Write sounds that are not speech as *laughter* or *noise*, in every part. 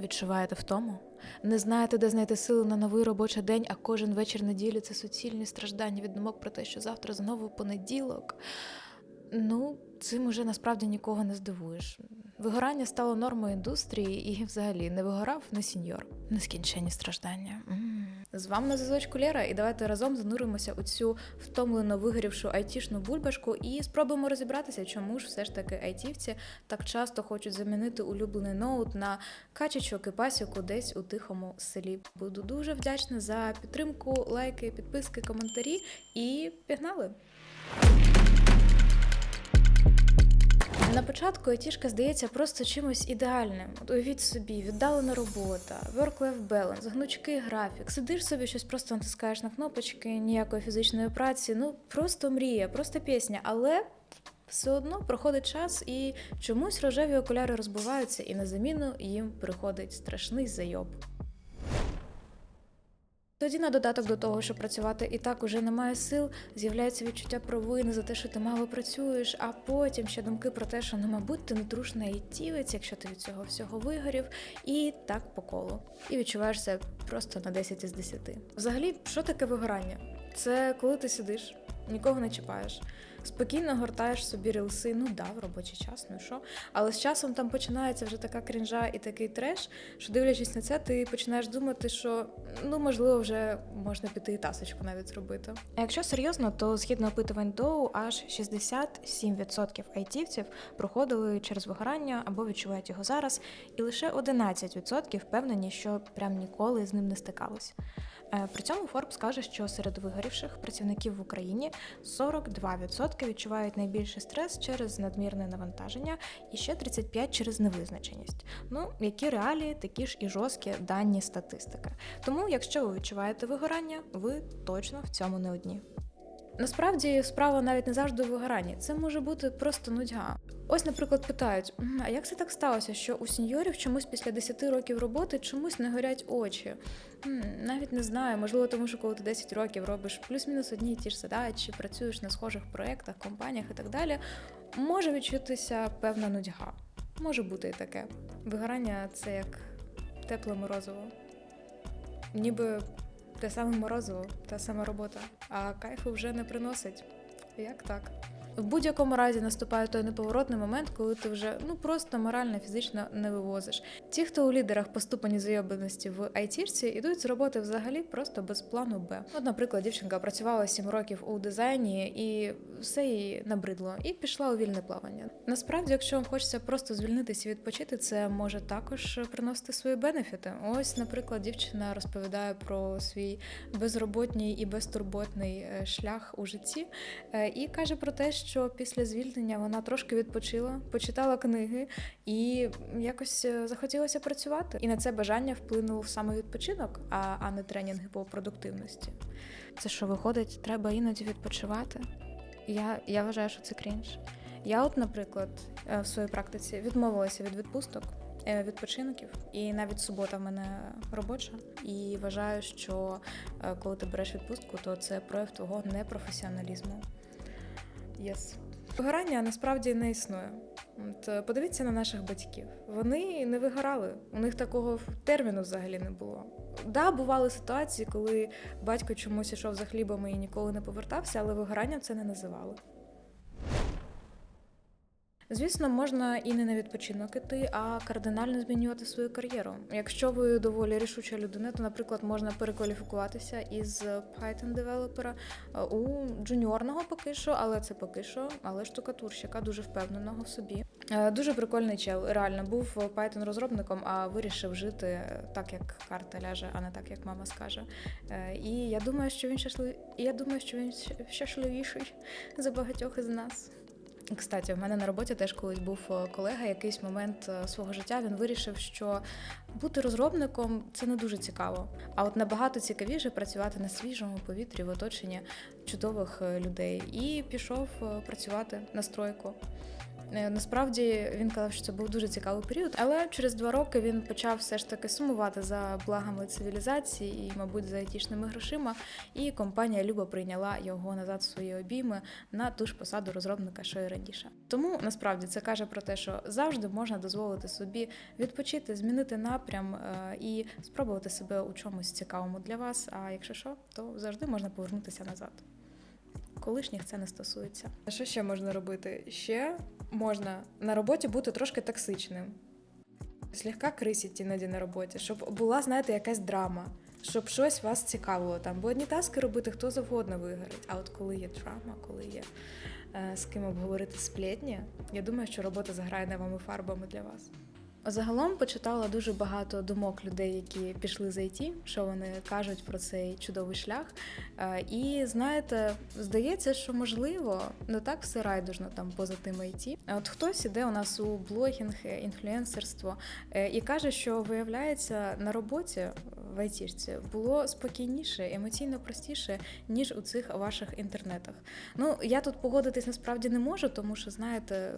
Відчуваєте втому? Не знаєте, де знайти сили на новий робочий день, а кожен вечір неділі це суцільні страждання від думок про те, що завтра знову понеділок. Ну, цим уже насправді нікого не здивуєш. Вигорання стало нормою індустрії і взагалі не вигорав не сіньор. Нескінчені страждання. З вами на зв'язочку Лєра, і давайте разом зануримося у цю втомлено вигорівшу айтішну бульбашку і спробуємо розібратися, чому ж все ж таки айтівці так часто хочуть замінити улюблений ноут на качечок і пасіку десь у тихому селі. Буду дуже вдячна за підтримку, лайки, підписки, коментарі і пігнали! На початку айтішка здається просто чимось ідеальним. От уявіть собі, віддалена робота, work-life balance, гнучкий графік. Сидиш собі, щось просто натискаєш на кнопочки, ніякої фізичної праці. Ну просто мрія, просто пісня. Але все одно проходить час і чомусь рожеві окуляри розбиваються, і на заміну їм приходить страшний зайоб. Тоді на додаток до того, що працювати і так уже немає сил, з'являється відчуття провини за те, що ти мало працюєш, а потім ще думки про те, що ну, мабуть, ти нетрушна і тілець, якщо ти від цього всього вигорів, і так по колу. І відчуваєшся просто на 10 із 10. Взагалі, що таке вигорання? Це коли ти сидиш, нікого не чіпаєш, спокійно гортаєш собі рілси, ну да, в робочий час, ну що. Але з часом там починається вже така крінжа і такий треш, що дивлячись на це, ти починаєш думати, що ну можливо вже можна піти і тасочку навіть зробити. А якщо серйозно, то згідно опитувань Доу, аж 67% айтівців проходили через вигорання або відчувають його зараз, і лише 11% впевнені, що прям ніколи з ним не стикались. Е, При цьому Forbes каже, що серед вигорівших працівників в Україні 42% відчувають найбільший стрес через надмірне навантаження і ще 35% через невизначеність. Ну, які реалії, такі ж і жорсткі дані статистики. Тому, якщо ви відчуваєте вигорання, ви точно в цьому не одні. Насправді справа навіть не завжди у вигоранні. Це може бути просто нудьга. Ось, наприклад, питають: а як це так сталося, що у сеньорів чомусь після 10 років роботи чомусь не горять очі? Навіть не знаю, можливо, тому що коли ти 10 років робиш плюс-мінус одні і ті ж задачі, працюєш на схожих проєктах, компаніях і так далі, може відчутися певна нудьга. Може бути і таке. Вигорання це як тепле морозиво. Ніби те саме морозиво, та сама робота, а кайфу вже не приносить. Як так? В будь-якому разі наступає той неповоротний момент, коли ти вже ну просто морально, фізично не вивозиш. Ті, хто у лідерах по ступені зайобаності в айтішці, ідуть з роботи взагалі просто без плану Б. От, наприклад, дівчинка працювала 7 років у дизайні і все їй набридло, і пішла у вільне плавання. Насправді, якщо вам хочеться просто звільнитися і відпочити, це може також приносити свої бенефіти. Ось, наприклад, дівчина розповідає про свій безроботній і безтурботний е, шлях у житті, е, і каже про те, що після звільнення вона трошки відпочила, почитала книги і якось е, захотілося працювати. І на це бажання вплинув саме відпочинок, а, а не тренінги по продуктивності. Це що виходить, треба іноді відпочивати. Я, я вважаю, що це крінж. Я, от, наприклад, е, в своїй практиці відмовилася від відпусток, е, відпочинків, і навіть субота в мене робоча. І вважаю, що коли ти береш відпустку, то це прояв твого непрофесіоналізму. Єс. Вигорання насправді не існує. От, е, подивіться на наших батьків. Вони не вигорали, у них такого терміну взагалі не було. Да, бували ситуації, коли батько чомусь ішов за хлібами і ніколи не повертався, але вигорання це не називали. Звісно, можна і не на відпочинок іти, а кардинально змінювати свою кар'єру. Якщо ви доволі рішуча людина, то, наприклад, можна перекваліфікуватися із Python девелопера у джуніорного поки що, але це поки що, але штукатурщика, дуже впевненого в собі. Е, Дуже прикольний чел. Реально був Python розробником, а вирішив жити так, як карта ляже, а не так, як мама скаже. Е, І я думаю, що він щаслив... я думаю, що він щасливіший *laughs* за багатьох із нас. Кстати, в мене на роботі теж колись був е, колега, якийсь момент е, свого життя він вирішив, що бути розробником це не дуже цікаво. А от набагато цікавіше працювати на свіжому повітрі в оточенні чудових е, людей. І пішов працювати на стройку. Е, Насправді він казав, що це був дуже цікавий період, але через два роки він почав все ж таки сумувати за благами цивілізації і, мабуть, за айтішними грошима. І компанія Люба прийняла його назад в свої обійми на ту ж посаду розробника, що й раніше. Тому насправді це каже про те, що завжди можна дозволити собі відпочити, змінити напрям е, і спробувати себе у чомусь цікавому для вас. А якщо що, то завжди можна повернутися назад. Колишніх це не стосується. А що ще можна робити? Ще можна на роботі бути трошки токсичним. Слегка крисіть іноді на роботі, щоб була, знаєте, якась драма, щоб щось вас цікавило там. Бо одні таски робити хто завгодно вигорить. А от коли є драма, коли є е, з ким обговорити сплетні, я думаю, що робота заграє новими фарбами для вас. Загалом почитала дуже багато думок людей, які пішли з IT, що вони кажуть про цей чудовий шлях. Е, І знаєте, здається, що можливо не так все райдужно там поза тим. А От хтось іде у нас у блогінг, е, інфлюенсерство е, і каже, що виявляється на роботі в айтішці було спокійніше, емоційно простіше, ніж у цих ваших інтернетах. Ну я тут погодитись насправді не можу, тому що знаєте.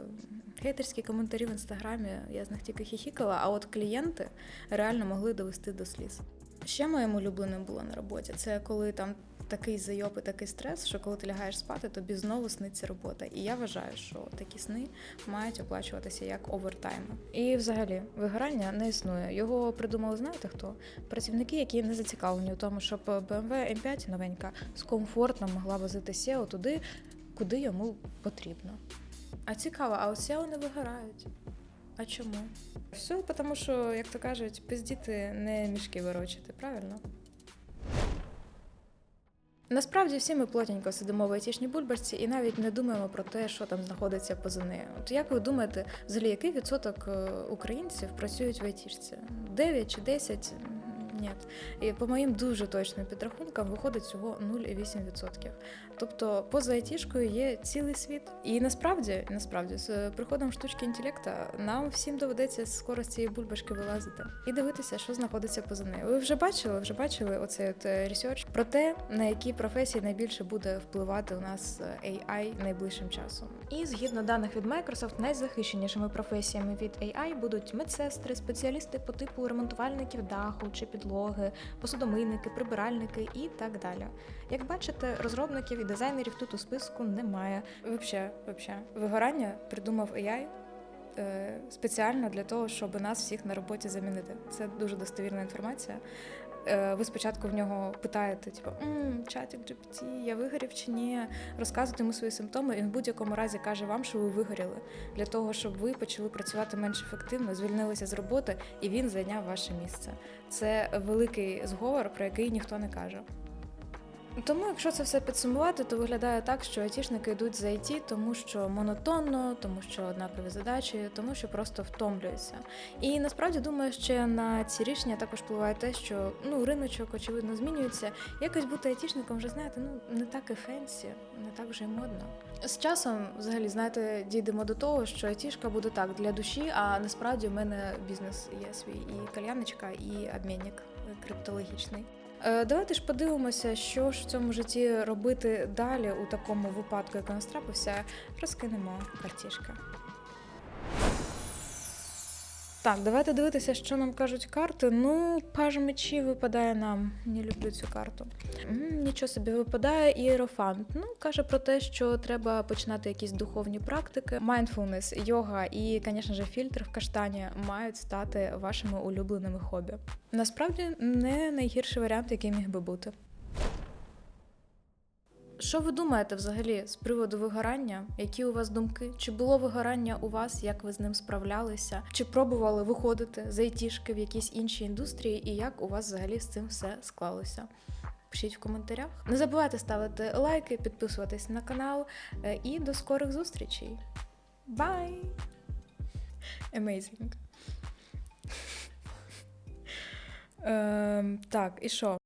Хейтерські коментарі в інстаграмі, я з них тільки хіхікала, а от клієнти реально могли довести до сліз. Ще моїм улюбленим було на роботі. Це коли там такий зайоб і такий стрес, що коли ти лягаєш спати, тобі знову сниться робота. І я вважаю, що такі сни мають оплачуватися як овертайми. І взагалі вигорання не існує. Його придумали, знаєте хто? Працівники, які не зацікавлені у тому, щоб BMW M5 новенька з комфортно могла возити SEO туди, куди йому потрібно. А цікаво, а SEO не вигорають. А чому? Все тому, що, як то кажуть, пиздіти не мішки ворочити, правильно? Насправді всі ми плотненько сидимо в айтішній бульбашці і навіть не думаємо про те, що там знаходиться поза нею. От як ви думаєте, взагалі який відсоток е, українців працюють в айтішці? 9 чи 10? Ні. І по моїм дуже точним підрахункам виходить всього 0,8%. Тобто поза айтішкою є цілий світ. І насправді, насправді, з приходом штучки інтелекта нам всім доведеться скоро з цієї бульбашки вилазити і дивитися, що знаходиться поза нею. Ви вже бачили, вже бачили оцей от ресерч про те, на які професії найбільше буде впливати у нас е, AI найближчим часом. І згідно даних від Microsoft, найзахищенішими професіями від AI будуть медсестри, спеціалісти по типу ремонтувальників даху чи підлоги, посудомийники, прибиральники і так далі. Як бачите, розробників і дизайнерів тут у списку немає. Вообще, вообще, вигорання придумав AI е, спеціально для того, щоб нас всіх на роботі замінити. Це дуже достовірна інформація. Е, Ви спочатку в нього питаєте, типу, чатик GPT, я вигорів чи ні? Розказуєте йому свої симптоми, і він в будь-якому разі каже вам, що ви вигоріли, для того, щоб ви почали працювати менш ефективно, звільнилися з роботи, і він зайняв ваше місце. Це великий зговор, про який ніхто не каже. Тому, якщо це все підсумувати, то виглядає так, що айтішники йдуть за IT, тому що монотонно, тому що однакові задачі, тому що просто втомлюються. І насправді думаю, що на ці рішення також впливає те, що ну риночок очевидно змінюється. Якось бути айтішником вже знаєте, ну не так і фенсі, не так вже й модно. З часом, взагалі, знаєте, дійдемо до того, що айтішка буде так для душі, а насправді в мене бізнес є свій і кальяночка, і обмінник криптологічний. Е, Давайте ж подивимося, що ж в цьому житті робити далі у такому випадку, як нас трапився, розкинемо картішки. Так, давайте дивитися, що нам кажуть карти. Ну, паж мечі випадає нам. Не люблю цю карту. Нічого собі випадає іерофант. Ну, каже про те, що треба починати якісь духовні практики. Майндфулнес, йога і, звісно ж, фільтр в каштані мають стати вашими улюбленими хобі. Насправді не найгірший варіант, який міг би бути. Що ви думаєте взагалі з приводу вигорання? Які у вас думки? Чи було вигорання у вас, як ви з ним справлялися? Чи пробували виходити з айтішки в якісь інші індустрії, і як у вас взагалі з цим все склалося? Пишіть в коментарях. Не забувайте ставити лайки, підписуватись на канал е, і до скорих зустрічей. Бай! Amazing. *laughs* Ем, так, і що?